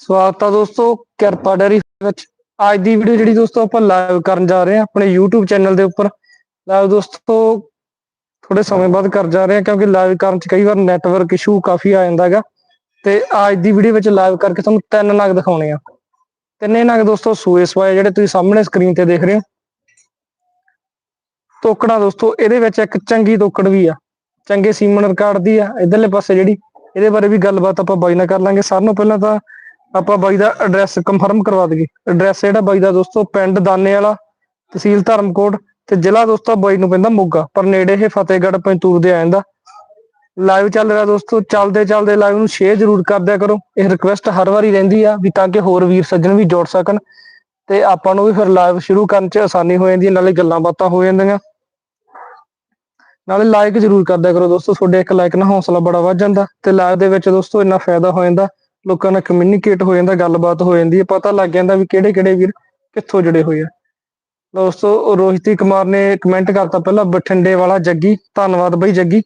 ਸਵਾਗਤ ਆ ਦੋਸਤੋ ਕਿਰਪਾ ਡੈਰੀ ਵਿੱਚ ਅੱਜ ਦੀ ਵੀਡੀਓ ਜਿਹੜੀ ਦੋਸਤੋ ਆਪਾਂ ਲਾਈਵ ਕਰਨ ਜਾ ਰਹੇ ਹਾਂ ਆਪਣੇ YouTube ਚੈਨਲ ਦੇ ਉੱਪਰ। ਲਾਈਵ ਦੋਸਤੋ ਥੋੜੇ ਸਮੇਂ ਬਾਅਦ ਕਰ ਜਾ ਰਹੇ ਹਾਂ ਕਿਉਂਕਿ ਲਾਈਵ ਕਰਨ ਚ ਕਈ ਵਾਰ ਨੈਟਵਰਕ ਇਸ਼ੂ ਕਾਫੀ ਆ ਜਾਂਦਾ ਹੈਗਾ। ਤੇ ਅੱਜ ਦੀ ਵੀਡੀਓ ਵਿੱਚ ਲਾਈਵ ਕਰਕੇ ਤੁਹਾਨੂੰ ਤਿੰਨ ਨਗ ਦਿਖਾਉਣੇ ਆ। ਤਿੰਨੇ ਨਗ ਦੋਸਤੋ ਸੂਏ ਸਵਾਏ ਜਿਹੜੇ ਤੁਸੀਂ ਸਾਹਮਣੇ ਸਕਰੀਨ ਤੇ ਦੇਖ ਰਹੇ ਹੋ। ਤੋਕੜਾ ਦੋਸਤੋ, ਇਹਦੇ ਵਿੱਚ ਇੱਕ ਚੰਗੀ ਤੋਕੜ ਵੀ ਆ। ਚੰਗੇ ਸੀਮਨ ਰਿਕਾਰਡ ਦੀ ਆ। ਇਧਰਲੇ ਪਾਸੇ ਜਿਹੜੀ ਇਹਦੇ ਬਾਰੇ ਵੀ ਗੱਲਬਾਤ ਆਪਾਂ ਬਾਈ ਨਾਲ ਕਰ ਲਾਂਗੇ। ਸਾਰਿਆਂ ਨੂੰ ਪਹਿਲਾਂ ਤਾਂ ਆਪਾਂ ਬਾਈ ਦਾ ਐਡਰੈਸ ਕੰਫਰਮ ਕਰਵਾ ਦਈਏ। ਐਡਰੈਸ ਜਿਹੜਾ ਬਾਈ ਦਾ ਦੋਸਤੋ, ਪਿੰਡ ਦਾਨੇ ਵਾਲਾ, ਤਹਿਸੀਲ ਧਰਮਕੋਟ ਤੇ ਜ਼ਿਲ੍ਹਾ ਦੋਸਤੋ ਬਾਈ ਨੂੰ ਪੈਂਦਾ ਮੋਗਾ। ਪਰ ਨੇੜੇ ਇਹ ਫਤਿਹਗੜ੍ਹ, ਪੰਤੂਰ ਦੇ ਆ ਜਾਂਦਾ। ਲਾਈਵ ਚੱਲ ਰਿਹਾ ਦੋਸਤੋ, ਚੱਲਦੇ ਚੱਲਦੇ ਲਾਈਵ ਨੂੰ ਸ਼ੇਅਰ ਜ਼ਰੂਰ ਕਰ ਦਿਆ ਕਰੋ। ਇਹ ਰਿਕੁਐਸਟ ਹਰ ਵਾਰੀ ਰਹਿੰਦੀ ਆ ਵੀ ਤਾਂ ਕਿ ਹੋਰ ਵੀਰ ਸੱਜਣ ਵੀ ਜੁੜ ਸਕਣ। ਤੇ ਆਪਾਂ ਨੂੰ ਵੀ ਫਿਰ ਲਾਈਵ ਸ਼ੁਰੂ ਕਰਨ 'ਚ ਆਸਾਨੀ ਹੋ ਜਾਂਦੀ ਹੈ ਨਾਲੇ ਗੱਲਾਂ ਬਾਤਾਂ ਹੋ ਜਾਂਦੀਆਂ। ਨਾਲੇ ਲਾਈਕ ਜ਼ਰੂਰ ਕਰ ਕਰੋ ਦੋਸਤੋ, ਤੁਹਾਡੇ ਇੱਕ ਲਾਈਕ ਨਾਲ ਹੌਸਲਾ ਬੜਾ ਵੱਧ ਜਾਂਦਾ ਤੇ ਲਾਈਵ ਦੇ ਵਿੱਚ ਦੋਸਤੋ ਇੰਨਾ ਫਾਇਦਾ ਹੋ ਜਾਂਦਾ, ਲੋਕਾਂ ਨਾਲ ਕਮਿਊਨੀਕੇਟ ਹੋ ਜਾਂਦਾ, ਗੱਲਬਾਤ ਹੋ ਜਾਂਦੀ ਹੈ, ਪਤਾ ਲੱਗ ਜਾਂਦਾ ਵੀ ਕਿਹੜੇ ਕਿਹੜੇ ਵੀਰ ਕਿੱਥੋਂ ਜੁੜੇ ਹੋਏ ਆ। ਦੋਸਤੋ ਰੋਹਿਤੀ ਕੁਮਾਰ ਨੇ ਕਮੈਂਟ ਕਰਤਾ ਪਹਿਲਾਂ, ਬਠਿੰਡੇ ਵਾਲਾ ਜੱਗੀ, ਧੰਨਵਾਦ ਬਈ ਜੱਗੀ।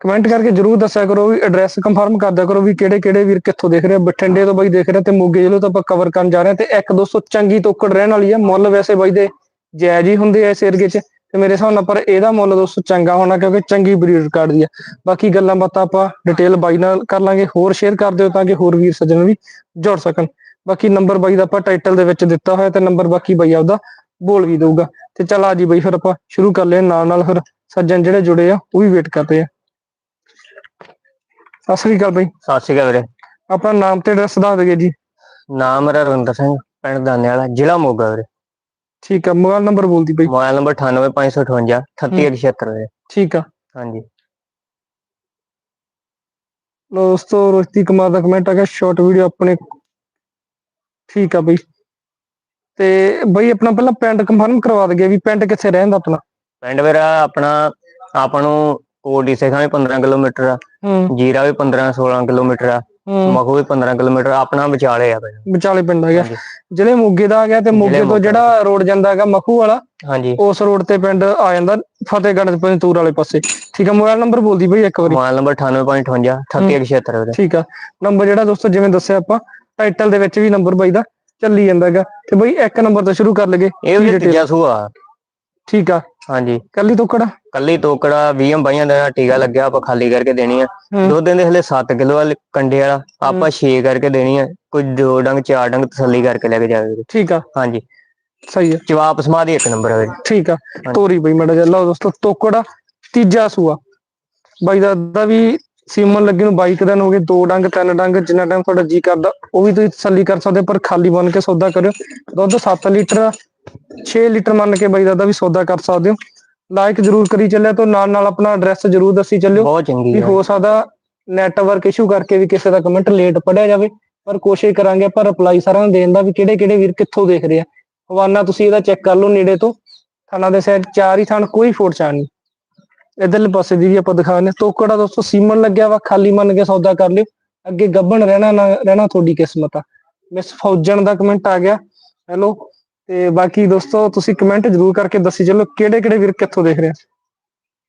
ਕਮੈਂਟ ਕਰਕੇ ਜਰੂਰ ਦੱਸਿਆ ਕਰੋ ਵੀ ਐਡਰੈਸ ਕੰਫਰਮ ਕਰ ਦਿਆ ਕਰੋ ਵੀ ਕਿਹੜੇ ਕਿਹੜੇ ਵੀਰ ਕਿੱਥੋਂ ਦੇਖ ਰਹੇ ਬਠਿੰਡੇ ਤੋਂ ਬਾਈ ਦੇਖ ਰਹੇ ਤੇ ਮੋਗੇ ਜ਼ਿਲ੍ਹੇ ਤੋਂ ਆਪਾਂ ਕਵਰ ਕਰਨ ਜਾ ਰਹੇ ਆ ਤੇ ਇੱਕ ਦੋਸਤੋ ਚੰਗੀ ਤੋਕੜ ਰਹਿਣ ਵਾਲੀ ਆ। ਮੁੱਲ ਵੈਸੇ ਬਾਈ ਦੇ ਜਾਇਜ਼ ਹੀ ਹੁੰਦੇ ਆ ਇਸ ਏਰੀਏ 'ਚ। ਤੇ ਮੇਰੇ ਹਿਸਾਬ ਨਾਲ ਪਰ ਇਹਦਾ ਮੁੱਲ ਦੋਸਤੋ ਚੰਗਾ ਹੋਣਾ ਕਿਉਂਕਿ ਚੰਗੀ ਬਰੀਡ ਕਾਰਡ ਦੀ ਆ। ਬਾਕੀ ਗੱਲਾਂ ਬਾਤਾਂ ਆਪਾਂ ਡਿਟੇਲ ਬਾਈ ਨਾਲ ਕਰ ਲਾਂਗੇ ਹੋਰ ਸ਼ੇਅਰ ਕਰ ਦਿਓ ਤਾਂ ਕਿ ਹੋਰ ਵੀਰ ਸੱਜਣ ਵੀ ਜੁੜ ਸਕਣ। ਬਾਕੀ ਨੰਬਰ ਬਾਈ ਦਾ ਆਪਾਂ ਟਾਈਟਲ ਦੇ ਵਿੱਚ ਦਿੱਤਾ ਹੋਇਆ ਤੇ ਨੰਬਰ ਬਾਕੀ ਬਾਈ ਆਪਦਾ ਬੋਲ ਵੀ ਦਊਗਾ। ਤੇ ਚਲ ਆ ਜੀ ਬਾਈ ਫਿਰ ਆਪਾਂ ਸ਼ੁਰੂ ਕਰ ਲਿਆ ਨਾਲ ਨਾਲ ਫਿਰ ਸੱਜਣ ਜਿਹੜੇ ਜੁੜੇ ਆ ਉਹ ਵੀ ਵੇਟ ਕਰ ਰਹੇ ਆ। ਸਤਿ ਸ੍ਰੀ ਅਕਾਲ ਬਾਈ। ਸਤਿ ਸ਼੍ਰੀ ਅਕਾਲ ਵੀਰੇ। ਆਪਣਾ ਨਾਮ ਤੇ ਐਡਰੈਸ ਦੱਸ ਦਿਓ ਜੀ। ਨਾਮ ਮੇਰਾ ਰਵਿੰਦਰ ਸਿੰਘ ਪਿੰਡ ਦਾਨੇ ਵਾਲਾ ਜ਼ਿਲ੍ਹਾ ਮੋਗਾ ਵੀਰੇ। ਠੀਕ ਆ ਮੋਬਾਈਲ ਨੰਬਰ ਬੋਲਦੀ ਬਾਈ। ਮੋਬਾਈਲ ਨੰਬਰ 98558 38176 ਵੀਰੇ ਠੀਕ ਆ। ਹਾਂਜੀ। ਦੋਸਤੋ ਰੋਹਿਤੀ ਕੁਮਾਰ ਦਾ ਕਮੈਂਟ ਆ ਗਿਆ ਸ਼ਾਰਟ ਵੀਡੀਓ ਆਪਣੇ। ਠੀਕ ਆ ਬਈ। ਤੇ ਬਈ ਆਪਣਾ ਪਹਿਲਾਂ ਪਿੰਡ ਕੰਫਰਮ ਕਰਵਾ ਦਗੇ ਵੀ ਪਿੰਡ ਕਿੱਥੇ ਰਹਿੰਦਾ ਆਪਣਾ? ਪਿੰਡ ਵੀਰਾ ਆਪਣਾ ਆਪਾਂ ਨੂੰ ਕੋਡੀ ਸੇਖਾਂ ਵੀ 15 ਕਿਲੋਮੀਟਰ ਆ ਜੀਰਾ ਵੀ 15 16 ਕਿਲੋਮੀਟਰ ਆ। ਮਖੂ ਵੀ 15 ਕਿਲੋਮੀਟਰ ਆਪਣਾ ਵਿਚਾਲੇ ਆ ਪਿੰਡ ਵਿਚਾਲੇ ਪਿੰਡ ਆ ਗਿਆ। ਜ਼ਿਲ੍ਹੇ ਮੋਗੇ ਦਾ ਆ ਗਿਆ ਤੇ ਮੋਗੇ ਤੋਂ ਜਿਹੜਾ ਰੋਡ ਜਾਂਦਾ ਹੈਗਾ ਮਖੂ ਵਾਲਾ ਹਾਂਜੀ। ਉਸ ਰੋਡ ਤੇ ਪਿੰਡ ਆ ਜਾਂਦਾ ਫਤਿਹਗੜ੍ਹ ਪੰਤੂਰ ਵਾਲੇ ਪਾਸੇ। ਠੀਕ ਆ ਮੋਬਾਈਲ ਨੰਬਰ ਬੋਲਦੀ ਬਈ ਇੱਕ ਵਾਰੀ। ਮੋਬਾਈਲ ਨੰਬਰ 98558 38176 ਵੀਰੇ ਠੀਕ ਆ ਨੰਬਰ ਜਿਹੜਾ ਦੋਸਤੋ ਜਿਵੇਂ ਦੱਸਿਆ ਆਪਾਂ ਟਾਈਟਲ ਦੇ ਵਿੱਚ ਵੀ ਨੰਬਰ ਬਾਈ ਦਾ ਚੱਲੀ ਜਾਂਦਾ ਹੈਗਾ। ਤੇ ਬਈ ਇੱਕ ਨੰਬਰ ਤੋਂ ਸ਼ੁਰੂ ਕਰ ਲਗੇ ਇਹ ਵੀ ਤੀਜਾ ਸੂਆ। ਠੀਕ ਆ? ਹਾਂਜੀ। ਕੱਲੀ ਤੋਕੜਾ? ਕੱਲੀ ਤੋਕੜਾ 20 ਬਾਈਆਂ ਦਾ ਟੀਕਾ ਲੱਗਿਆ ਆਪਾਂ ਖਾਲੀ ਕਰਕੇ ਦੇਣੀ ਆ। ਦੁੱਧ ਦੇ ਹਲੇ 7 ਕਿਲੋ ਵਾਲੇ ਕੰਡੇ ਵਾਲਾ ਆਪਾਂ 6 ਕਰਕੇ ਦੇਣੀ ਆ। ਕੋਈ ਦੋ ਡੰਗ ਚਾਰ ਡੰਗ ਤਸੱਲੀ ਕਰਕੇ ਲੈ ਕੇ ਜਾਵੇ। ਠੀਕ ਆ। ਹਾਂਜੀ। ਸਹੀ ਆ। ਜਵਾਬ ਸਮਾਧੀ ਇੱਕ ਨੰਬਰ ਵੀਰੇ। ਠੀਕ ਆ। ਤੋਰੀ ਬਈ ਮੜਾ ਜਾ ਲਓ ਦੋਸਤੋ ਤੋਕੜਾ ਤੀਜਾ ਸੂਆ। ਬਾਈ ਦਾ ਦਾ ਵੀ ਸੀਮਨ ਲੱਗੇ ਨੂੰ ਬਾਈਕ ਦਿਨ ਹੋ ਗਏ। ਦੋ ਡੰਗ ਤਿੰਨ ਡੰਗ ਜਿੰਨਾ ਟਾਈਮ ਤੁਹਾਡਾ ਜੀ ਕਰਦਾ ਉਹ ਵੀ ਤੁਸੀਂ ਤਸੱਲੀ ਕਰ ਸਕਦੇ ਪਰ ਖਾਲੀ ਬਣ ਕੇ ਸੌਦਾ ਕਰਿਓ। ਦੁੱਧ 7 ਲੀਟਰ 6 ਲੀਟਰ ਮੰਨ ਕੇ ਬਾਈ ਦਾ ਦਾ ਵੀ ਸੌਦਾ ਕਰ ਸਕਦੇ ਹੋ। ਲਾਈਕ ਜਰੂਰ ਕਰੀ ਚੱਲਿਆ ਤੋਂ ਨਾਲ ਨਾਲ ਆਪਣਾ ਐਡਰੈਸ ਜਰੂਰ ਦੱਸੀ ਚੱਲਿਓ ਬਹੁਤ ਚੰਗੀ ਵੀ ਹੈ ਹੋ ਸਕਦਾ ਨੈਟਵਰਕ ਇਸ਼ੂ ਕਰਕੇ ਵੀ ਕਿਸੇ ਦਾ ਕਮੈਂਟ ਲੇਟ ਪੜਿਆ ਜਾਵੇ। ਪਰ ਕੋਸ਼ਿਸ਼ ਕਰਾਂਗੇ ਆਪਾਂ ਰਿਪਲਾਈ ਸਾਰਿਆਂ ਨੂੰ ਦੇਣ ਦਾ ਵੀ ਕਿਹੜੇ ਕਿਹੜੇ ਵੀਰ ਕਿੱਥੋਂ ਦੇਖ ਰਹੇ ਆ। ਹਵਾਨਾ ਤੁਸੀਂ ਇਹਦਾ ਚੈੱਕ ਕਰ ਲਓ ਨੇੜੇ ਤੋਂ। ਥਾਣਾ ਦੇ ਸਾਈਡ ਚਾਰ ਹੀ ਥਾਣ ਕੋਈ ਫੋਟ ਚਾਣ ਨਹੀਂ। ਇਧਰਲੇ ਪਾਸੇ ਦੀ ਵੀ ਆਪਾਂ ਦਿਖਾਉਂਦੇ ਤੋਕੜਾ ਦੋਸਤੋ ਸੀਮਨ ਲੱਗਿਆ ਵਾ ਖਾਲੀ ਮੰਨ ਕੇ ਸੌਦਾ ਕਰ ਲਿਓ। ਅੱਗੇ ਗੱਬਣ ਰਹਿਣਾ ਨਾ ਰਹਿਣਾ ਤੁਹਾਡੀ ਕਿਸਮਤ ਆ। ਮਿਸ ਫੌਜਣ ਦਾ ਕਮੈਂਟ ਆ ਗਿਆ। ਹੈਲੋ ਤੇ ਬਾਕੀ ਦੋਸਤੋ ਤੁਸੀਂ ਕਮੈਂਟ ਜਰੂਰ ਕਰਕੇ ਦੱਸੀ ਚੱਲੋ ਕਿਹੜੇ ਕਿਹੜੇ ਵੀਰ ਕਿੱਥੋਂ ਦੇਖ ਰਹੇ ਆ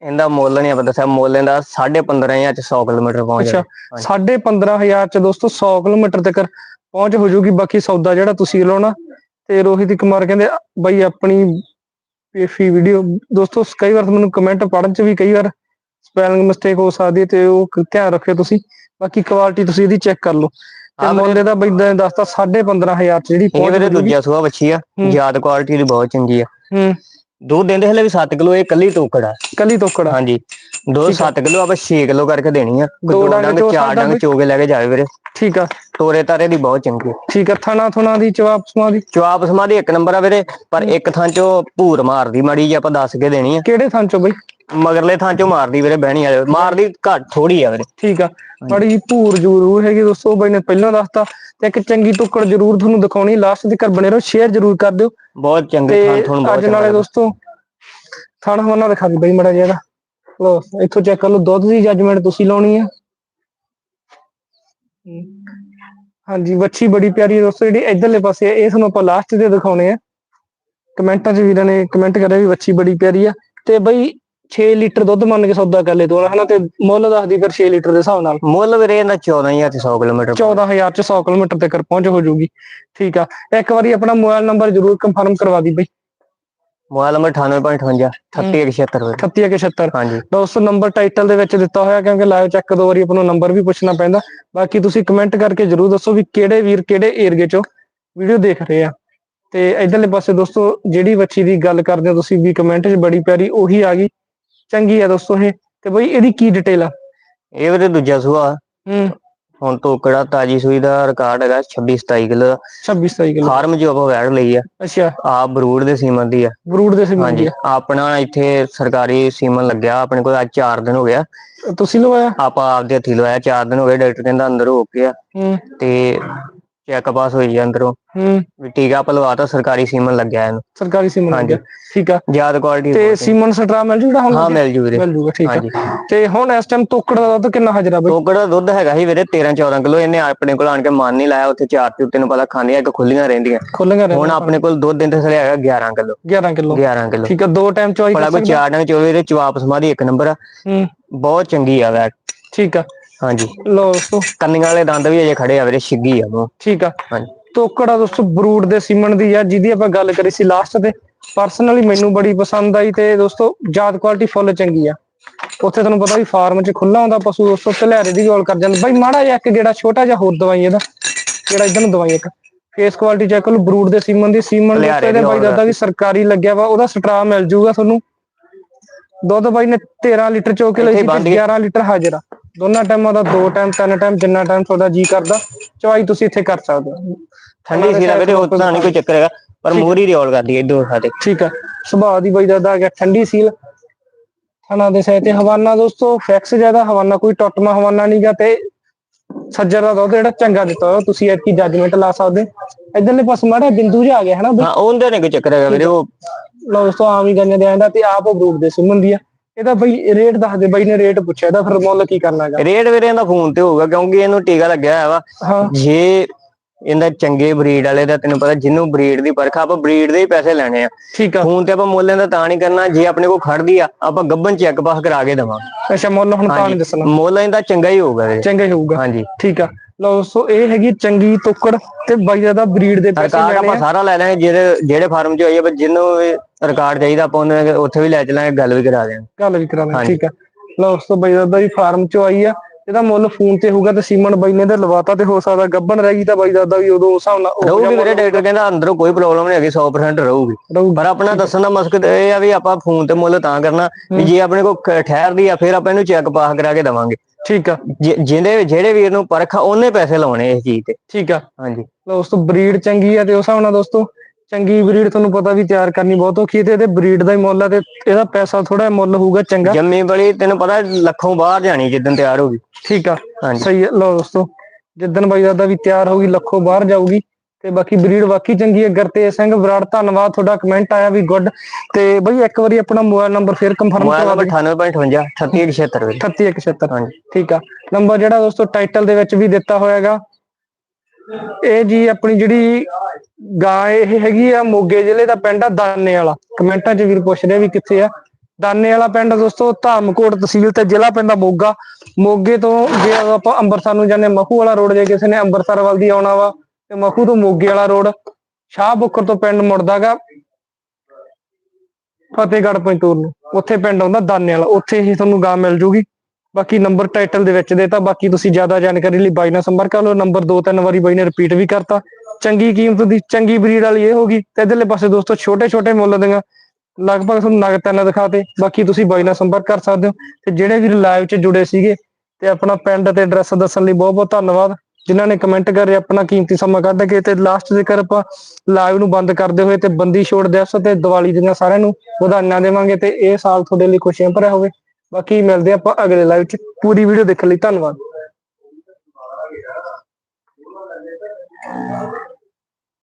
ਇਹਦਾ ਮੁੱਲ ਨਹੀਂ ਆਪਾਂ ਦੱਸਿਆ ਮੁੱਲ ਇਹਦਾ 15.5 ਚ 100 ਕਿਲੋਮੀਟਰ ਪਹੁੰਚ ਅੱਛਾ ਜਾਵੇ ਸਾਢੇ 15000 ਚ ਦੋਸਤੋ 100 ਕਿਲੋਮੀਟਰ ਤੱਕ ਪਹੁੰਚ ਹੋ ਜਾਊਗੀ ਬਾਕੀ ਸੌਦਾ ਜਿਹੜਾ ਤੁਸੀਂ ਲਾਉਣਾ ਤੇ ਰੋਹਿਤ ਕੁਮਾਰ ਕਹਿੰਦੇ ਬਾਈ ਆਪਣੀ ਪੀਫੀ ਵੀਡੀਓ ਦੋਸਤੋ ਕਈ ਵਾਰ ਮੈਨੂੰ ਕਮੈਂਟ ਪੜਨ ਚ ਵੀ ਕਈ ਵਾਰ ਸਪੈਲਿੰਗ ਮਿਸਟੇਕ ਹੋ ਸਕਦੀ ਤੇ ਉਹ ਧਿਆਨ ਰੱਖਿਓ ਤੁਸੀਂ ਬਾਕੀ ਕੁਆਲਿਟੀ ਤੁਸੀਂ ਇਹਦੀ ਚੈੱਕ ਕਰ ਲਓ। ਤੇ ਮੁੱਲ ਇਹਦਾ ਬਾਈ ਦਾ ਦੱਸਤਾ 15500 ਚ ਜਿਹੜੀ ਇਹ ਵੀਰੇ ਦੂਜਾ ਸੂਆ ਬੱਚੀ ਆ। ਯਾਦ ਕੁਆਲਿਟੀ ਦੀ ਬਹੁਤ ਚੰਗੀ ਆ। ਹੂੰ। ਦੁੱਧ ਦਿੰਦੇ ਹਲੇ ਵੀ 7 ਕਿਲੋ ਇਹ ਕੱਲੀ ਤੋਕੜਾ ਕੱਲੀ ਤੋਕੜਾ ਹਾਂਜੀ। ਆ। 7 ਕਿਲੋ ਆਪਾਂ 6 ਕਿਲੋ ਕਰਕੇ ਦੇਣੀ ਆ। ਦੋ ਦੋ ਡੰਗ ਚਾਰ ਡੰਗ ਚੋਗੇ ਲੈ ਕੇ ਜਾਵੇ ਵੀਰੇ। ਠੀਕ ਆ। ਤੋਰੇ ਤਾਰੇ ਦੀ ਬਹੁਤ ਚੰਗੀ ਠੀਕ ਆ ਥਣਾ ਥੁਣਾ ਦੀ ਜਵਾਬ ਸਮਾ ਦੀ। ਜਵਾਬ ਸਮਾਧੀ ਇੱਕ ਨੰਬਰ ਆ ਵੀਰੇ ਪਰ ਇੱਕ ਥਾਂ ਚੋਂ ਭੂਰ ਮਾਰਦੀ ਮੜੀ ਜੀ ਆਪਾਂ ਦੱਸ ਕੇ ਦੇਣੀ ਆ। ਕਿਹੜੇ ਥਾਂ ਚੋਂ ਬਾਈ? ਮਗਰਲੇ ਥਾਂ ਚੋਂ ਮਾਰਦੀ ਵੀਰੇ ਬਹਿਣੀ ਵਾਲੇ। ਮਾਰਦੀ ਘੱਟ ਥੋੜੀ ਆ ਵੀਰੇ। ਠੀਕ ਆ। ਬੜੀ ਜੀ ਭੂਰ ਜ਼ਰੂਰ ਹੈਗੀ ਦੋਸਤੋ ਬਾਈ ਨੇ ਪਹਿਲਾਂ ਦੱਸਤਾ ਤੇ ਇੱਕ ਚੰਗੀ ਟੁੱਕੜ ਜ਼ਰੂਰ ਤੁਹਾਨੂੰ ਦਿਖਾਉਣੀ। ਲਾਸਟ ਤੱਕ ਬਣੇ ਰਹੋ ਸ਼ੇਅਰ ਜ਼ਰੂਰ ਕਰ ਦਿਓ। ਬਹੁਤ ਚੰਗੇ ਥਾਂ ਤੁਹਾਨੂੰ ਬਹੁਤ ਅੱਜ ਨਾਲੇ ਦੋਸਤੋ ਥਾਣਾ ਹਵਾਨਾ ਦਿਖਾ ਦੀ ਬਾਈ ਮੜਾ ਜਿਹਾ ਲੋ ਇੱਥੋਂ ਚੈੱਕ ਕਰ ਲਓ ਦੁੱਧ ਦੀ ਜੱਜਮੈਂਟ ਤੁਸੀਂ ਲਾਉਣੀ ਆ। ਹਾਂਜੀ ਵੱਛੀ ਬੜੀ ਪਿਆਰੀ ਹੈ ਦੋਸਤੋ ਜਿਹੜੀ ਇਧਰਲੇ ਪਾਸੇ ਇਹ ਤੁਹਾਨੂੰ ਆਪਾਂ ਲਾਸਟ ਤੇ ਦਿਖਾਉਣੇ ਆ। ਕਮੈਂਟਾਂ 'ਚ ਵੀਰਾਂ ਨੇ ਕਮੈਂਟ ਕਰਿਆ ਵੀ ਵੱਛੀ ਬੜੀ ਪਿਆਰੀ ਆ। ਤੇ ਬਈ 6 ਲੀਟਰ ਦੁੱਧ ਮੰਨ ਕੇ ਸੌਦਾ ਕਰ ਲੈ ਤੂੰ ਹਨਾ? ਤੇ ਮੁੱਲ ਦੱਸਦੀ ਫਿਰ 6 ਲੀਟਰ ਦੇ ਹਿਸਾਬ ਨਾਲ। ਮੁੱਲ ਵੀਰੇ ਇਹਦਾ 14000 ਤੇ 100 ਕਿਲੋਮੀਟਰ 14000 ਚ 100 ਕਿਲੋਮੀਟਰ ਤੱਕ ਪਹੁੰਚ ਹੋ ਜਾਊਗੀ ਠੀਕ ਆ। ਇੱਕ ਵਾਰੀ ਆਪਣਾ ਮੋਬਾਈਲ ਨੰਬਰ ਜ਼ਰੂਰ ਕੰਫਰਮ ਕਰਵਾ ਦੀ ਬਈ। ਮੋਬਾਈਲ ਨੰਬਰ 98.58 3876 ਵੀਰੇ। 3876 ਹਾਂਜੀ। ਦੋਸਤੋ ਨੰਬਰ ਟਾਈਟਲ ਦੇ ਵਿੱਚ ਦਿੱਤਾ ਹੋਇਆ ਕਿਉਂਕਿ ਲਾਈਵ ਚੈੱਕ ਦੋ ਵਾਰੀ ਆਪਾਂ ਨੂੰ ਨੰਬਰ ਵੀ ਪੁੱਛਣਾ ਪੈਂਦਾ। ਬਾਕੀ ਤੁਸੀਂ ਕਮੈਂਟ ਕਰਕੇ ਜਰੂਰ ਦੱਸੋ ਵੀ ਕਿਹੜੇ ਵੀਰ ਕਿਹੜੇ ਏਰੀਏ ਚੋਂ ਵੀਡੀਓ ਦੇਖ ਰਹੇ ਆ। ਤੇ ਇਧਰਲੇ ਪਾਸੇ ਦੋਸਤੋ ਜਿਹੜੀ ਬੱਚੀ ਦੀ ਗੱਲ ਕਰਦੇ ਹੋ ਤੁਸੀਂ ਵੀ ਕਮੈਂਟ 'ਚ ਬੜੀ ਪਿਆਰੀ ਉਹੀ ਆ ਗਈ। ਚੰਗੀ ਆ ਦੋਸਤੋ ਇਹ। ਤੇ ਬਈ ਇਹਦੀ ਕੀ ਡਿਟੇਲ ਆ? ਇਹ ਵੀਰੇ ਦੂਜਾ ਸੂਆ। ਹੂੰ। ਹੁਣ ਤੋਕੜਾ ਤਾਜੀ ਸੂਈ ਦਾ ਰਿਕਾਰਡ ਹੈਗਾ 26 27 ਕਿਲੋ ਦਾ। 26 27 ਕਿਲੋ। ਫਾਰਮ ਜੋ ਆਪਾਂ ਵੈੜ ਲਈ ਆ। ਅੱਛਾ। ਆਪ ਬਰੂਡ ਦੇ ਸੀਮਨ ਦੀ ਆ। ਬਰੂਡ ਦੇ ਸੀ ਹਾਂਜੀ। ਆਪਣਾ ਇੱਥੇ ਸਰਕਾਰੀ ਸੀਮਨ ਲੱਗਿਆ ਆਪਣੇ ਕੋਲ ਅੱਜ 4 ਦਿਨ ਹੋ ਗਿਆ ਤੁਸੀਂ ਲਵਾਇਆ? ਆਪਾਂ ਆਪਦੇ ਹੱਥੀ ਲਵਾਇਆ 4 ਦਿਨ ਹੋ ਗਏ ਡਾਕਟਰ ਕਹਿੰਦਾ ਅੰਦਰ ਹੋ ਕੇ ਆ। ਹੂੰ। ਤੇ ਚੈੱਕ ਪਾਸ ਹੋਈ ਆ ਅੰਦਰੋਂ। ਹੂੰ। ਵੀ ਟੀਕਾ ਆਪਾਂ ਲਵਾਤਾ ਸਰਕਾਰੀ ਸੀਮਨ ਲੱਗਿਆ ਇਹਨੂੰ। ਸਰਕਾਰੀ ਸੀਮਨ ਹਾਂਜੀ। ਲੱਗਿਆ ਠੀਕ ਆ। ਜ਼ਿਆਦਾ ਕੁਆਲਿਟੀ ਤੇ ਸੀਮਨ ਸਟਰਾ ਮਿਲ ਜੂਗਾ ਹੁਣ ਹਾਂ ਮਿਲ ਜੂ ਵੀਰੇ। ਮਿਲ ਜੂਗਾ ਠੀਕ ਆ। ਹਾਂਜੀ। ਤੇ ਹੁਣ ਇਸ ਟਾਈਮ ਤੋਕੜ ਦਾ ਦੁੱਧ ਕਿੰਨਾ ਹਾਜ਼ਰ ਆ ਬਈ? ਤੋਕੜ ਦਾ ਦੁੱਧ ਹੈਗਾ ਸੀ ਵੀਰੇ 13 14 ਕਿਲੋ। ਇਹਨੇ ਆਪਣੇ ਕੋਲ ਆਣ ਕੇ ਮਨ ਨਹੀਂ ਲਾਇਆ ਉੱਥੇ ਚਾਰ ਤੇ ਤੈਨੂੰ ਪਤਾ ਖਾਂਦੀਆਂ ਇੱਕ ਖੁੱਲੀਆਂ ਰਹਿੰਦੀਆਂ। ਖੁੱਲ੍ਹੀਆਂ ਹੁਣ ਆਪਣੇ ਕੋਲ ਦੁੱਧ ਦਿੰਦੇ ਥਲੇ ਹੈਗਾ 11 ਕਿਲੋ। 11 ਕਿਲੋ। 11 ਕਿਲੋ। ਠੀਕ ਆ ਦੋ ਟਾਈਮ ਚੋਈ ਬੜਾ ਕੋਈ ਚਾਰ ਡੰਗ ਚੋਵੇ ਇਹਦੇ ਚਵਾਪ ਸਮਾਦੀ ਇੱਕ ਨੰਬਰ ਆ। ਹੂੰ। ਬਹੁਤ ਚੰਗੀ ਆ ਵੈਟ। ਠੀਕ ਆ। ਹਾਂਜੀ। ਲੋ ਦੋਸਤੋ। ਕੰਨੀਆਂ ਵਾਲੇ ਦੰਦ ਵੀ ਅਜੇ ਖੜੇ ਆ ਵੀਰੇ ਛਿੱਗੀ ਆ ਮੂੰਹ ਠੀਕ ਆ। ਹਾਂਜੀ। ਤੋਕੜਾ ਦੋਸਤੋ ਬਰੂਡ ਦੇ ਸੀਮਨ ਦੀ ਆ ਜਿਹਦੀ ਆਪਾਂ ਗੱਲ ਕਰੀ ਸੀ ਲਾਸਟ ਤੇ। ਪਰਸਨਲੀ ਮੈਨੂੰ ਬੜੀ ਪਸੰਦ ਆਈ ਤੇ ਦੋਸਤੋ ਜਾਤ ਕੁਆਲਿਟੀ ਫੁੱਲ ਚੰਗੀ ਆ। ਉੱਥੇ ਤੁਹਾਨੂੰ ਪਤਾ ਵੀ ਫਾਰਮ 'ਚ ਖੁੱਲਾ ਹੁੰਦਾ ਪਸ਼ੂ ਦੋਸਤੋ ਧਲਿਆਰੇ ਦੀ ਗੋਲ ਕਰ ਜਾਂਦਾ। ਬਾਈ ਮਾੜਾ ਜਿਹਾ ਇੱਕ ਜਿਹੜਾ ਛੋਟਾ ਜਿਹਾ ਹੋਰ ਦਵਾਈ ਇਹਦਾ। ਜਿਹੜਾ ਇਧਰ ਨੂੰ ਦਵਾਈ ਇੱਕ। ਫੇਸ ਕੁਆਲਿਟੀ ਚੈੱਕ ਲਓ ਬਰੂਡ ਦੇ ਸੀਮਨ ਦੀ। ਸੀਮਨ ਦੇ ਦੀ ਬਾਈ ਦਾਦਾ ਵੀ ਸਰਕਾਰੀ ਲੱਗਿਆ ਵਾ ਉਹਦਾ ਸਟਰਾ ਮਿਲ ਜੂਗਾ ਤੁਹਾਨੂੰ। ਦੁੱਧ ਬਾਈ ਨੇ 13 ਲੀਟਰ ਚੋ ਕੇ ਲਈ ਸੀ ਬੰਦ ਤੇ ਗਈ। 11 ਲੀਟਰ ਹਾਜ਼ਰ ਆ। ਦੋਨਾਂ ਟਾਈਮਾਂ ਦਾ ਦੋ ਟਾਈਮ ਤਿੰਨ ਟਾਈਮ ਜਿੰਨਾ ਟਾਈਮ ਤੁਹਾਡਾ ਜੀ ਕਰਦਾ ਚਵਾਈ ਤੁਸੀਂ ਇੱਥੇ ਕਰ ਸਕਦੇ ਹੋ। ਠੰਡੀ ਸੀ ਵੀਰੇ ਉਹ ਤਾਂ ਨਹੀਂ ਕੋਈ ਚੱਕਰ ਹੈਗਾ ਪਰ ਮੋਰੀ ਰਿਓਲ ਕਰਦੀ ਐ ਇਦੋਂ ਖਾਤੇ ਠੀਕ ਆ। ਸੁਭਾਅ ਦੀ ਬਾਈ ਦਾਦਾ ਆ ਗਿਆ ਠੰਡੀ ਸੀਲ। ਥਣਾ ਦੇ ਸਹਿ ਤੇ ਹਵਾਨਾ ਦੋਸਤੋ ਫੈਕਸ ਜ਼ਿਆਦਾ ਹਵਾਨਾ ਕੋਈ ਟੁੱਟਮਾ ਹਵਾਨਾ ਨਹੀਂਗਾ ਤੇ ਸੱਜਰ ਦਾ ਦੁੱਧ ਜਿਹੜਾ ਚੰਗਾ ਦਿੱਤਾ ਹੋਇਆ ਤੁਸੀਂ ਐਤਕੀ ਜੱਜਮੈਂਟ ਲਾ ਸਕਦੇ ਇਧਰਲੇ ਪਾਸੇ ਮਾੜਾ ਬਿੰਦੂ ਜਿਹਾ ਆ ਗਿਆ ਹਨਾ ਬਈ? ਹਾਂ ਉਹਦੇ ਨਹੀਂ ਕੋਈ ਚੱਕਰ ਹੈਗਾ ਵੀਰੇ ਉਹ ਲਓ ਦੋਸਤੋ ਆਮ ਹੀ ਗੰਨੇ ਦੇ ਆਂਦਾ ਤੇ ਆਪ ਉਹ ਬਰੂਟ ਦੇ ਸੁਮਨ ਦੀ ਆ। ਇਹਦਾ ਬਈ ਰੇਟ ਦੱਸ ਦੇ ਬਈ ਨੇ ਰੇਟ ਪੁੱਛਿਆ ਇਹਦਾ ਫਿਰ ਮੁੱਲ ਕੀ ਕਰਨਾ ਹੈਗਾ? ਰੇਟ ਵੀਰੇ ਇਹਦਾ ਫੋਨ ਤੇ ਹੋਊਗਾ ਕਿਉਂਕਿ ਇਹਨੂੰ ਟੀਕਾ ਲੱਗਿਆ ਹੋਇਆ ਵਾ। ਜੇ ਇਹਦਾ ਚੰਗੇ ਬਰੀਡ ਵਾਲੇ ਦਾ ਤੈਨੂੰ ਪਤਾ ਜਿਹਨੂੰ ਬਰੀਡ ਦੀ ਪਰਖ ਆਪਾਂ ਬਰੀਡ ਦੇ ਹੀ ਪੈਸੇ ਲੈਣੇ ਆ। ਠੀਕ ਆ। ਫੋਨ ਤੇ ਆਪਾਂ ਮੁੱਲ ਦਾ ਤਾਂ ਨਹੀਂ ਕਰਨਾ ਜੇ ਆਪਣੇ ਕੋਲ ਖੜਦੀ ਆ ਆਪਾਂ ਗੱਬਨ ਚੈੱਕ ਪਾਸ ਕਰਾ ਕੇ ਦੇਵਾਂਗੇ ਅੱਛਾ ਮੁੱਲ ਹੁਣ ਤਾਂ ਨਹੀਂ ਦੱਸਣਾ। ਮੁੱਲ ਇਹਦਾ ਚੰਗਾ ਹੀ ਹੋਊਗਾ ਵੀਰੇ। ਚੰਗਾ ਹੀ ਹੋਊਗਾ। ਹਾਂਜੀ। ਠੀਕ ਆ। ਲਓ ਦੋਸਤੋ ਇਹ ਹੈਗੀ ਚੰਗੀ ਟੁੱਕੜ ਤੇ ਬਾਈ ਦਾ ਬਰੀਡ ਦੇ ਪੈਸੇ ਲੈਣੇ ਆਪਾਂ ਸਾਰਾ ਲੈ ਲਾਂਗੇ ਜਿਹੜੇ ਜਿਹੜੇ ਫਾਰਮ 'ਚ ਹੋਈ ਆ ਜਿਹਨੂੰ ਰਿਕਾਰਡ ਚਾਹੀਦਾ ਆਪਾਂ ਉਹਨੇ ਉੱਥੇ ਵੀ ਲੈ ਚਲਾਂਗੇ ਗੱਲ ਵੀ ਕਰਾ ਦਿਆਂਗੇ। ਗੱਲ ਵੀ ਹਾਂਜੀ। ਠੀਕ ਆ। ਲਓ ਉਸ ਤੋਂ ਬਾਈ ਦਾ ਵੀ ਫਾਰਮ ਚੋਂ ਆਈ ਆ। ਇਹਦਾ ਮੁੱਲ ਫੋਨ ਤੇ ਹੋਊਗਾ ਤੇ ਸੀਮਨ ਬਾਈ ਨੇ ਤੇ ਲਵਾਤਾ ਤੇ ਹੋ ਸਕਦਾ ਗੱਬਨ ਰਹਿ ਗਈ ਤਾਂ ਬਾਈ ਦਾਦਾ ਵੀ ਉਦੋਂ ਉਸ ਹਿਸਾਬ ਨਾਲ ਉਹ ਰਹੂਗੀ ਵੀਰੇ ਡਾਕਟਰ ਕਹਿੰਦਾ ਅੰਦਰੋਂ ਕੋਈ ਪ੍ਰੋਬਲਮ ਨਹੀਂ ਹੈਗੀ 100% ਰਹੂਗੀ। ਪਰ ਆਪਣਾ ਦੱਸਣ ਦਾ ਮਕਸਦ ਇਹ ਆ ਵੀ ਆਪਾਂ ਫੋਨ ਤੇ ਮੁੱਲ ਤਾਂ ਕਰਨਾ ਵੀ ਜੇ ਆਪਣੇ ਕੋਲ ਠਹਿਰਦੀ ਆ ਫਿਰ ਆਪਾਂ ਇਹਨੂੰ ਚੈੱਕ ਪਾਸ ਕਰਾ ਕੇ ਦੇਵਾਂਗੇ। ਠੀਕ ਆ। ਜਿ- ਜਿਹਦੇ ਜਿਹੜੇ ਵੀਰ ਨੂੰ ਪਰਖ ਉਹਨੇ ਪੈਸੇ ਲਾਉਣੇ ਇਸ ਚੀਜ਼ ਤੇ। ਠੀਕ ਆ। ਹਾਂਜੀ। ਲਓ ਉਸ ਤੋਂ ਬਰੀਡ ਚੰਗੀ ਆ ਤੇ ਉਸ ਹਿਸਾਬ ਨਾਲ ਦੋਸਤੋ ਚੰਗੀ ਬਰੀਡ ਤੁਹਾਨੂੰ ਪਤਾ ਵੀ ਤਿਆਰ ਕਰਨੀ ਬਹੁਤ ਔਖੀ ਹੈ ਤੇ ਇਹਦੇ ਬਰੀਡ ਦਾ ਹੀ ਮੁੱਲ ਆ ਤੇ ਇਹਦਾ ਪੈਸਾ ਥੋੜਾ ਮੁੱਲ ਹੋਊਗਾ ਚੰਗਾ। ਜੰਮੀ ਬੜੀ ਤੈਨੂੰ ਪਤਾ ਲੱਖੋਂ ਬਾਹਰ ਜਾਣੀ ਜਿੱਦਣ ਤਿਆਰ ਹੋਗੀ ਠੀਕ ਆ ਸਹੀ ਹੈ। ਲਓ ਦੋਸਤੋ ਜਿੱਦਣ ਬਾਈ ਦਾਦਾ ਵੀ ਤਿਆਰ ਹੋਊਗੀ ਲੱਖੋਂ ਬਾਹਰ ਜਾਊਗੀ ਤੇ ਬਾਕੀ ਬਰੀਡ ਵਾਕੀ ਚੰਗੀ ਹੈ। ਗਰਤੇਜ ਸਿੰਘ ਬਰਾੜ ਧੰਨਵਾਦ। ਤੁਹਾਡਾ ਕਮੈਂਟ ਆਇਆ ਵੀ ਗੁੱਡ ਤੇ ਬਈ ਇੱਕ ਵਾਰੀ ਆਪਣਾ ਮੋਬਾਈਲ ਨੰਬਰ ਫੇਰ ਕੰਫਰਮ ਕਰਵਾ ਨੰਬਰ 98.58 3876 ਵੀਰੇ। 3876 ਹਾਂਜੀ। ਠੀਕ ਆ। ਨੰਬਰ ਜਿਹੜਾ ਦੋਸਤੋ ਟਾਈਟਲ ਦੇ ਵਿੱਚ ਵੀ ਦਿੱਤਾ ਹੋਇਆਗਾ ਇਹ ਜੀ ਆਪਣੀ ਜਿਹੜੀ ਗਾਂ ਇਹ ਹੈਗੀ ਆ ਮੋਗੇ ਜ਼ਿਲ੍ਹੇ ਦਾ ਪਿੰਡ ਆ ਦਾਨੇ ਵਾਲਾ। ਕਮੈਂਟਾਂ 'ਚ ਵੀਰ ਪੁੱਛ ਰਹੇ ਵੀ ਕਿੱਥੇ ਆ। ਦਾਨੇ ਵਾਲਾ ਪਿੰਡ ਦੋਸਤੋ, ਧਾਮਕੋਟ ਤਹਿਸੀਲ ਤੇ ਜ਼ਿਲ੍ਹਾ ਪੈਂਦਾ ਮੋਗਾ। ਮੋਗੇ ਤੋਂ ਜੇ ਆਪਾਂ ਅੰਮ੍ਰਿਤਸਰ ਨੂੰ ਜਾਂਦੇ ਮਖੂ ਵਾਲਾ ਰੋਡ ਜੇ ਕਿਸੇ ਨੇ ਅੰਮ੍ਰਿਤਸਰ ਵੱਲ ਦੀ ਆਉਣਾ ਵਾ, ਤੇ ਮਖੂ ਤੋਂ ਮੋਗੇ ਵਾਲਾ ਰੋਡ। ਸ਼ਾਹ ਬੁੱਕਰ ਤੋਂ ਪਿੰਡ ਮੁੜਦਾਗਾ ਫਤਿਹਗੜ੍ਹ ਪੰਤੂਰ ਨੂੰ। ਉੱਥੇ ਪਿੰਡ ਆਉਂਦਾ ਦਾਨੇ ਵਾਲਾ। ਉੱਥੇ ਹੀ ਤੁਹਾਨੂੰ ਗਾਂ ਮਿਲ ਜੂਗੀ। ਬਾਕੀ ਨੰਬਰ ਟਾਈਟਲ ਦੇ ਵਿੱਚ ਦੇਤਾ ਬਾਕੀ ਤੁਸੀਂ ਜ਼ਿਆਦਾ ਜਾਣਕਾਰੀ ਲਈ ਬਾਈ ਨਾਲ ਸੰਪਰਕ ਕਰ ਲਓ। ਨੰਬਰ ਦੋ ਤਿੰਨ ਵਾਰੀ ਬਾਈ ਨੇ ਰਿਪੀਟ ਵੀ ਕਰਤਾ। ਚੰਗੀ ਕੀਮਤ ਦੀ, ਚੰਗੀ ਬਰੀਡ ਵਾਲੀ ਇਹ ਹੋਗੀ ਤੇ ਇਧਰਲੇ ਪਾਸੇ ਦੋਸਤੋ ਛੋਟੇ ਛੋਟੇ ਮੁੱਲ ਦੀਆਂ ਲਗਭਗ ਤੁਹਾਨੂੰ ਨਗਦ ਤਿੰਨ ਦਿਖਾਤੇ ਬਾਕੀ ਤੁਸੀਂ ਬਾਈ ਨਾਲ ਸੰਪਰਕ ਕਰ ਸਕਦੇ ਹੋ ਤੇ ਜਿਹੜੇ ਵੀ ਲਾਈਵ 'ਚ ਜੁੜੇ ਸੀਗੇ ਤੇ ਆਪਣਾ ਪਿੰਡ ਤੇ ਐਡਰੈਸ ਦੱਸਣ ਲਈ ਬਹੁਤ ਬਹੁਤ ਧੰਨਵਾਦ। ਜਿਨ੍ਹਾਂ ਨੇ ਕਮੈਂਟ ਕਰੇ, ਆਪਣਾ ਕੀਮਤੀ ਸਮਾਂ ਕੱਢ ਕੇ ਤੇ ਲਾਸਟ ਜੇਕਰ ਆਪਾਂ ਲਾਈਵ ਨੂੰ ਬੰਦ ਕਰਦੇ ਹੋਏ ਤੇ ਬੰਦੀ ਛੋੜ ਦਿਵਸ ਤੇ ਦੀਵਾਲੀ ਦੀਆਂ ਸਾਰਿਆਂ ਨੂੰ ਵਧਾਈਆਂ ਦੇਵਾਂਗੇ ਤੇ ਇਹ ਸਾਲ ਤੁਹਾਡੇ ਲਈ ਖੁਸ਼ੀਆਂ ਭਰਿਆ ਹੋਵੇ। ਬਾਕੀ ਮਿਲਦੇ ਆਪਾਂ ਅਗਲੇ ਲਾਈਵ 'ਚ। ਪੂਰੀ ਵੀਡੀਓ ਦੇਖਣ ਲਈ ਧੰਨਵਾਦ। Thank you.